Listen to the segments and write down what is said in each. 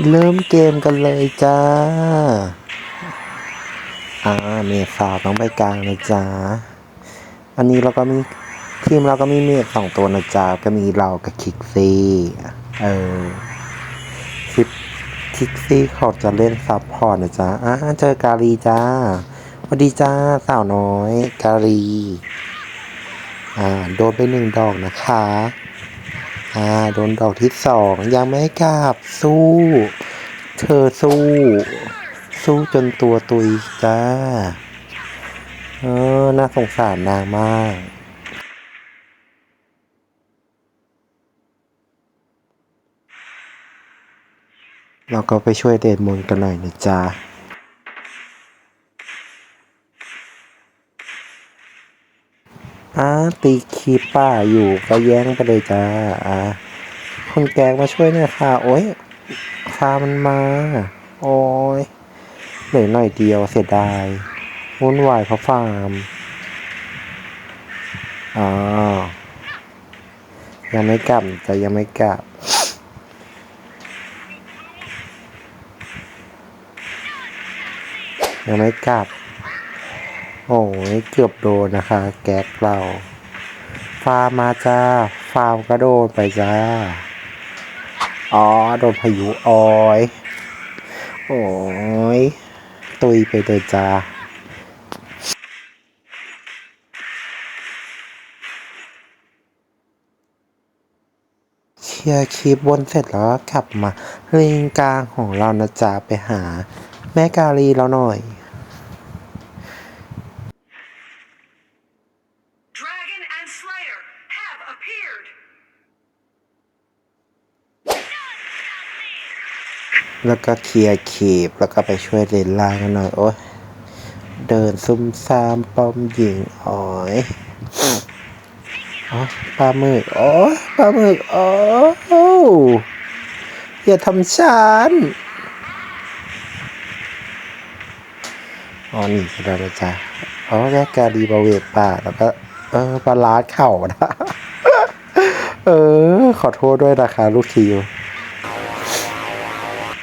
เริ่มเกมกันเลยจ้า อ่า เมดสาวต้องไปกลางนะจ๊ะอันนี้เราก็มีทีมเราก็มีเมดสองตัวนะจ๊ะก็มีเรากับคิกซี่ เออคิคิกซี่เขาจะเล่นซับพอร์ตนะจ๊ะอ่าเจอกาลีจ้าสวัสดีจ้าสาวน้อย กาลี อ่า โดนไปหนึ่งดอกนะคะ อ่าโดนดอกที่สองยังไม่กลับสู้ เธอสู้ สู้จนตัวตุยจ้า เออ น่าสงสารนางมากเราก็ไปช่วยเดนมนกันหน่อยนะจ๊ะ อ่า ตีคีป้าอยู่ก็แย้งไปเลยจ้า อ่าคุณแกงมาช่วยหน่อยค่ะ โอ้ยฟามันมา โอ้ยเหลือหน่อยเดียวเสียดายวุ่นวายเพราะฟาร์มอ๋อยังไม่กลับจะยังไม่กลับยังไม่กลับ โอ้ยเกือบโดนนะคะ แก๊กเรา ฟาร์มมาจ้า ฟาร์มก็โดนไปจ้า อ๋อ โดนพายุออยโอ้ย ตุยไปเลยจ้าเคลียร์คลิปวนเสร็จแล้วก็กลับมาลิงกลางของเรานะจ๊ะไปหา แม่กาลีเราหน่อย แล้วก็เคลียร์คีบแล้วก็ไปช่วยเลนล่างกันหน่อย โอ้ยเดินซุ่มซ่ามป้อมหญิงอ๋อยอ๋อปลาหมึกโอ้ยปลาหมึกโอ้อย่าทำฉันอ๋อนี่ก็ได้แล้วจ้ะอ๋อแรกการดีบาเวตป่าแล้วก็เออปลาลาดเข่านะ เออ ขอโทษด้วยนะคะลูกทีม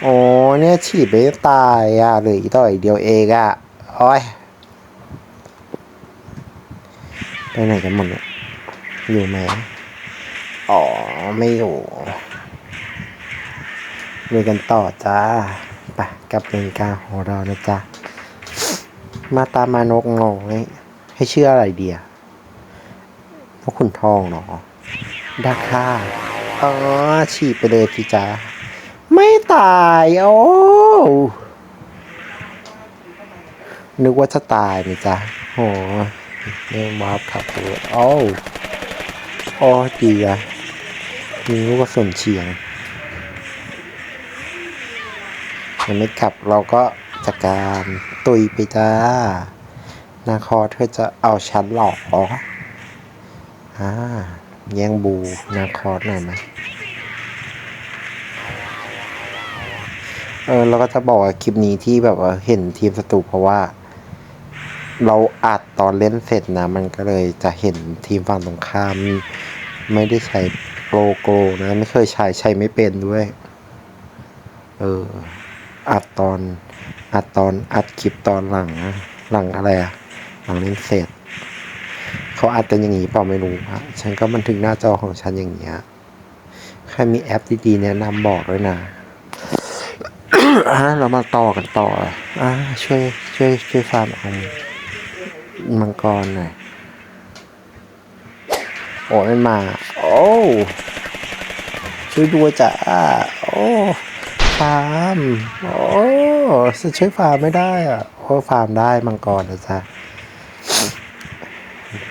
โอ้เนี่ยฉีดไม่ตายอะเหลืออีกต่ออีกเดียวเองอะโอ้ยไปไหนกันหมดเนี่ยอยู่ไหมอ๋อ ไม่อยู่ลุยกันต่อจ้าไปกับเลนกาของเรานะจ๊ะ มาตามานกน้อยให้เชื่ออะไรเดียพวกขุนทองเหรอดาค่าอ๋อฉีดไปเลยสิจ้า ไม่ตาย โอ้ นึกว่าจะตายนะจ๊ะโอ้เล่นวาร์ปขับตัวโอ้โอ้ดีอะมีลูกกระสุนเฉียงยังไม่กลับเราก็จัดการตุยไปจ้า นาคอเธอจะเอาฉันหลอกอ๋ออ่าแย่งบูนาคอหน่อยไหม เออเราก็จะบอกว่าคลิปนี้ที่แบบว่าเห็นทีมศัตรูเพราะว่า เราอัดตอนเล่นเสร็จนะ มันก็เลยจะเห็นทีมฝั่งตรงข้าม ไม่ได้ใช้โปรโกนะ ไม่เคยใช้ใช้ไม่เป็นด้วย เอออัดตอนอัดตอนอัดคลิปตอนหลังหลังอะไรอะหลังเล่นเสร็จ เขาอัดกันอย่างนี้เปล่าไม่รู้อะฉันก็บันทึกหน้าจอของฉันอย่างเงี้ยใครมีแอปดีๆแนะนำบอกด้วยนะ อะเรามาต่อกันต่ออะช่วยช่วยช่วยฟาร์มเอามังกรหน่อยโอ้ยมันมา โอ้ช่วยด้วยจ้ะโอ้ฟาร์มโอ้ช่วยฟาร์มไม่ได้อะโอ้ฟาร์มได้มังกรนะจ๊ะ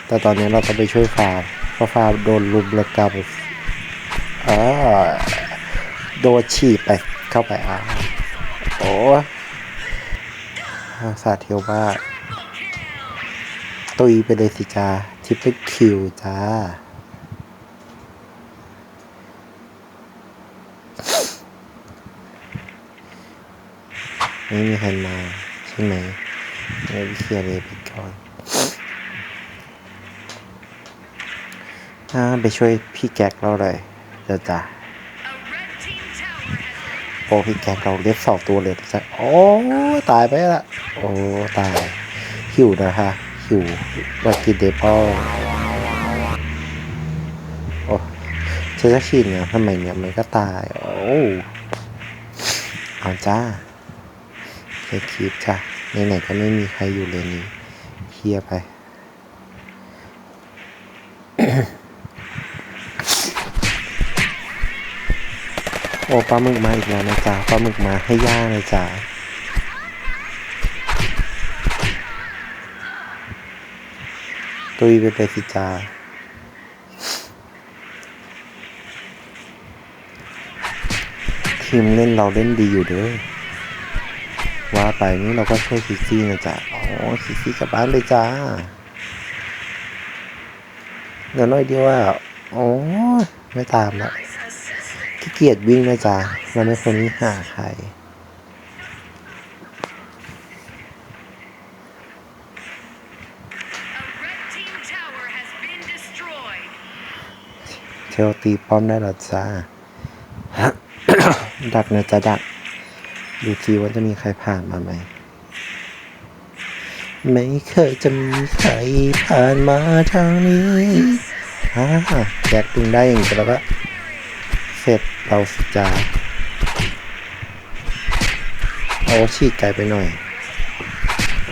แต่ตอนนี้เราต้องไปช่วยฟาร์มเพราะฟาร์มโดนลุมระกำอ่าโดนฉีดไปเข้าไปอะ โอ้สาเทียวมาตุยไปเลยสิจ้าทิปเปิลคิวจ้า ไม่มีใครมาใช่ไหมเราเคลียร์เลยไปก่อนอ่าไปช่วยพี่แก๊กเราเลยเดี๋ยวจ้า โอ้พี่แกเราเล็บสองตัวเลยจ้ะโอ้ตายไปละโอ้ตายหิวนะคะหิวมากินเดปอโอ้ฉันจะชินนะทำไมเนี่ยมันก็ตาย โอ้เอาจ้าเคคลิปจ้ะไหนๆก็ไม่มีใครอยู่เลยนี้เคลียไป โอ้ปลาหมึกมาอีกแล้วนะจ๊ะปลาหมึกมาให้ย่างเลยจ้ะตุยไปเลยสิจ้าทีมเล่นเราเล่นดีอยู่เด้อว่าไปนี่เราก็ช่วยซิซี่นะจ๊ะอ๋อซิซี่กลับบ้านเลยจ้าเดี๋ยวน้อยเดียวอะโอ้ไม่ตามละ เกียจวิ่งนะจ๊ะเราไม่ควรวิ่งหาใครเทลตีป้อมได้หรอจ้าดักนะจ๊ะดัก ดูจีว่าจะมีใครผ่านมาไหม ไม่เคยจะมีใครผ่านมาทางนี้ฮ่าแจ็คดึงได้อย่างนี้แล้วก็เสร็จ เราจ้าโอ้ฉีกไกลไปหน่อย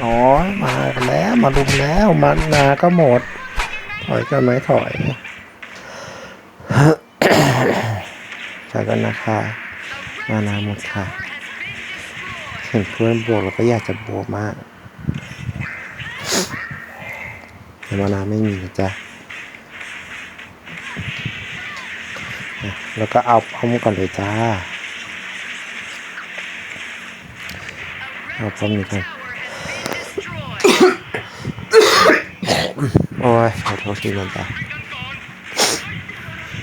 อ๋อมาแล้วมาลุมแล้วมันนาก็หมด ถอยกันไหมถอยถอยกันนะคะมานาหมดค่ะเห็นเพื่อนบวกเราก็อยากจะบวกมากแต่มานาไม่มีนะจ๊ะ แล้วก็เอาป้อมก่อนเลยจ้า เอาป้อมนี้ก่อน Tower has been destroyed. โอ้ยขอโทษทีมันตา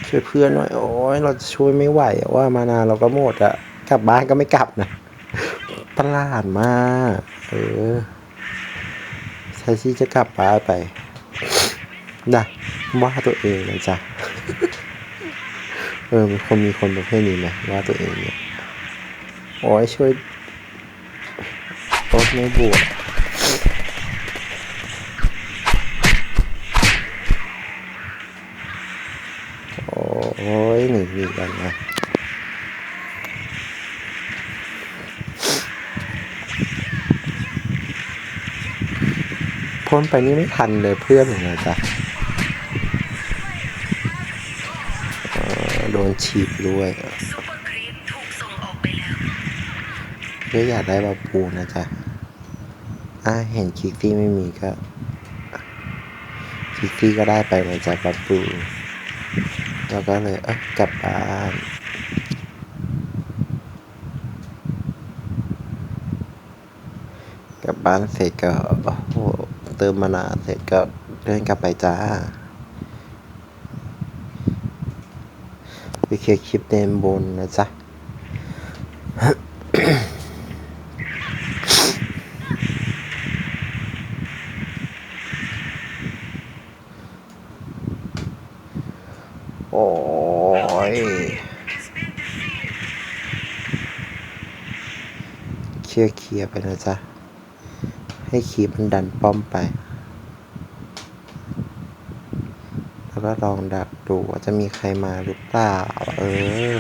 ช่วยเพื่อนหน่อย โอ้ยเราจะช่วยไม่ไหวอะว่ามานาเราก็หมดอะกลับบ้านก็ไม่กลับนะประหลาดมากเออใช่ที่จะกลับบ้านไปนะว่าตัวเองนะจ๊ะ เออมีคนมีคนประเภทนี้ไหมว่าตัวเองเนี่ยโอ้ยช่วยโอ้ยไม่บวกโอ้ยหนีหนีกันนะพ้นไปนี่ไม่ทันเลยเพื่อนผมนะจ๊ะเอ่ อโดนฉีบด้วยซุปเปอร์ครีปถูกส่งออกไปแล้วเพื่ออยากได้บาปูนะจ๊ะอ่าเห็นคิกซี่ไม่มีก็คิกซี่ก็ได้ไปเลยจากบาปูแล้วก็เลยเอ้ยกลับบ้านกลับบ้านเสร็จก็โอ้โหเติมมานานเสร็จก็เดินกลับไปจ้า ไป เคลียร์คลิปเดมบนนะจ๊ะโอ้ยเคลียร์เคลียร์ไปนะจ๊ะ ให้คีมันดันป้อมไป แล้วก็ลองดัก ดูว่าจะมีใครมาหรือเปล่า เออ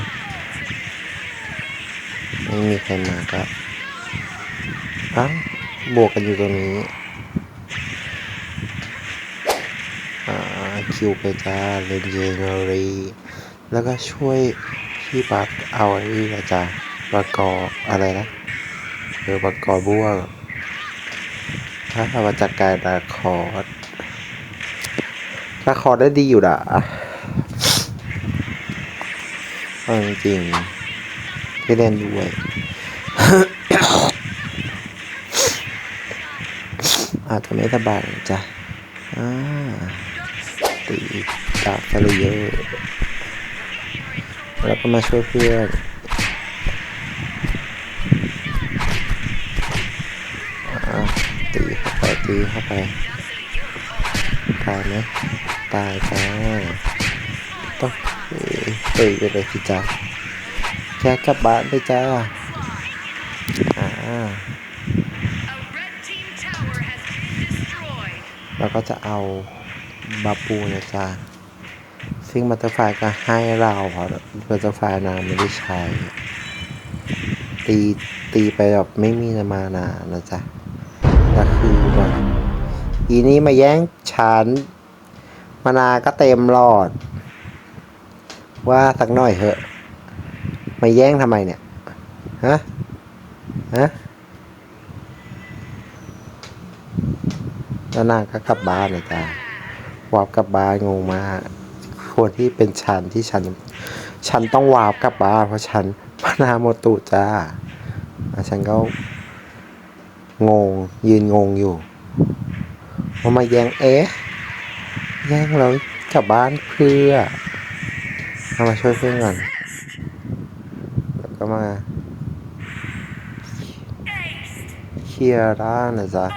ไม่มีใครมาก็อ้าวบวกกันอยู่ตรงนี้อ่าคิวไปจ้าเลนเจเนอรีแล้วก็ช่วยพี่ปักเอาไอ้นี่นะจ๊ะประกอบอะไรนะเออประกอบบ้วงถ้าทำมาจากการดาคอร์ ดดาคอร์ดได้ดีอยู่ด่ะเอาจริงๆที่เล่นด้วยอาจจะไม่สบายจ้ะอ่าตีดาบทะเลเยอะแล้วก็มาช่วยเพื่อนอะตีเข้าไปตีเข้าไปตายไหม ตายจ้าต้องเตยไปเลยสิจ้าเคแยกกลับบ้านไปจ้าอ่า A red team tower has been destroyed. แล้วก็จะเอาบาปูนะจ๊ะซึ่งบัตเตอร์ไฟก็ให้เราเพราะบัตเตอร์ไฟนางไม่ได้ใช้ ตีตีไปแบบไม่มีมานานะจ๊ะก็คือแบบอีนี้มาแย่งฉัน มานาก็เต็มหลอด ว่าสักหน่อยเหอะ มาแย่งทำไมเนี่ย ฮะ ฮะแล้วนางก็กลับบ้านเลยจ้ะวาร์ปกลับบ้านงงมากควรที่เป็นฉันที่ฉัน ฉันต้องวาร์ปกลับบ้าน เพราะฉันพนาโมตุจ้าอะฉันก็งงยืนงงอยู่ว่ามาแย่งเอ๊ะ แย่งเรากลับบ้านเพื่อเอามาช่วยเพื่อนก่อนแล้วก็มาเคลียร์ร่างนะจ๊ะ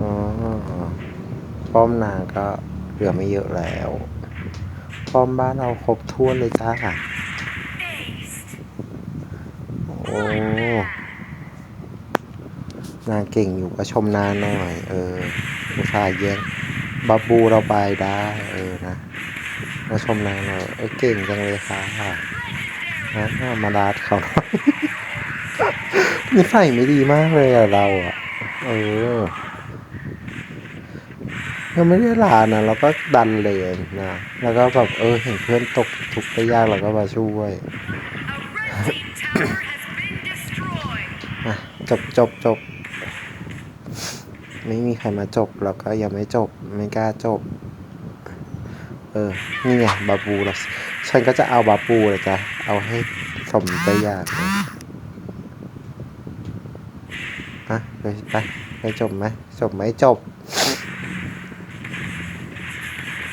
อ๋อป้อมนางก็เหลือไม่เยอะแล้วป้อมบ้านเราครบถ้วนเลยจ้า Aced. โอ้นางเก่งอยู่ก็ชมนางหน่อย เออ อุตส่าห์แย่งบาบูเราไปได้ เออนะ มาชมนางหน่อยเออเก่งจังเลยค่ะนะมาดาดเขาหน่อยนิสัยไม่ดีมากเลยอะเราอะเออเราไม่ได้ลานะเราก็ดันเลยนะแล้วก็แบบเออเห็นเพื่อนตกทุกข์ได้ยากเราก็มาช่วยจบจบจบ ไม่มีใครมาจบเราก็ยังไม่จบไม่กล้าจบ เออ นี่ไงบาบูเราฉันก็จะเอาบาบูเลยจ้ะเอาให้สมใจอยากเลยอะไปไปไปจบไหมจบไหมจบ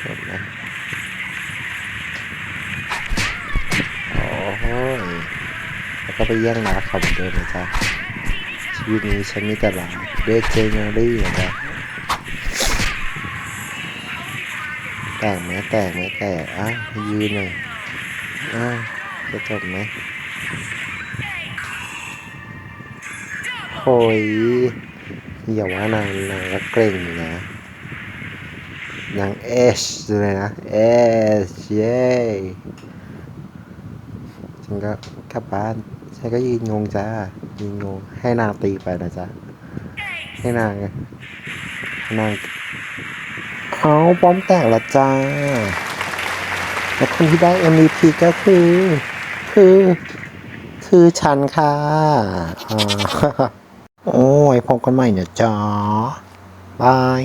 จบไหมโอ้ยแล้วก็ไปแย่งนาเขาเหมือนเดิมนะจ๊ะ ชีวิตนี้ฉันมีแต่หลานเดทเจเนอรี่นะจ๊ะแตกไหมแตกไหมแตกอะยืนหน่อยอะจะจบไหมโอ้ยอย่าว่านางนางก็เกรงอยู่นะนางเอชเลยนะเอชเย้ฉันก็กลับบ้าน ฉันก็ยืนงงจ้ายืนงง ให้นางตีไปนะจ๊ะ ให้นางนางเอาป้อมแตกละจ้าแล้วคนที่ได้ MVP ก็คือ คือ คือฉันค่ะอ่าโอ้ยพบกันใหม่เนี่ยจ้าบาย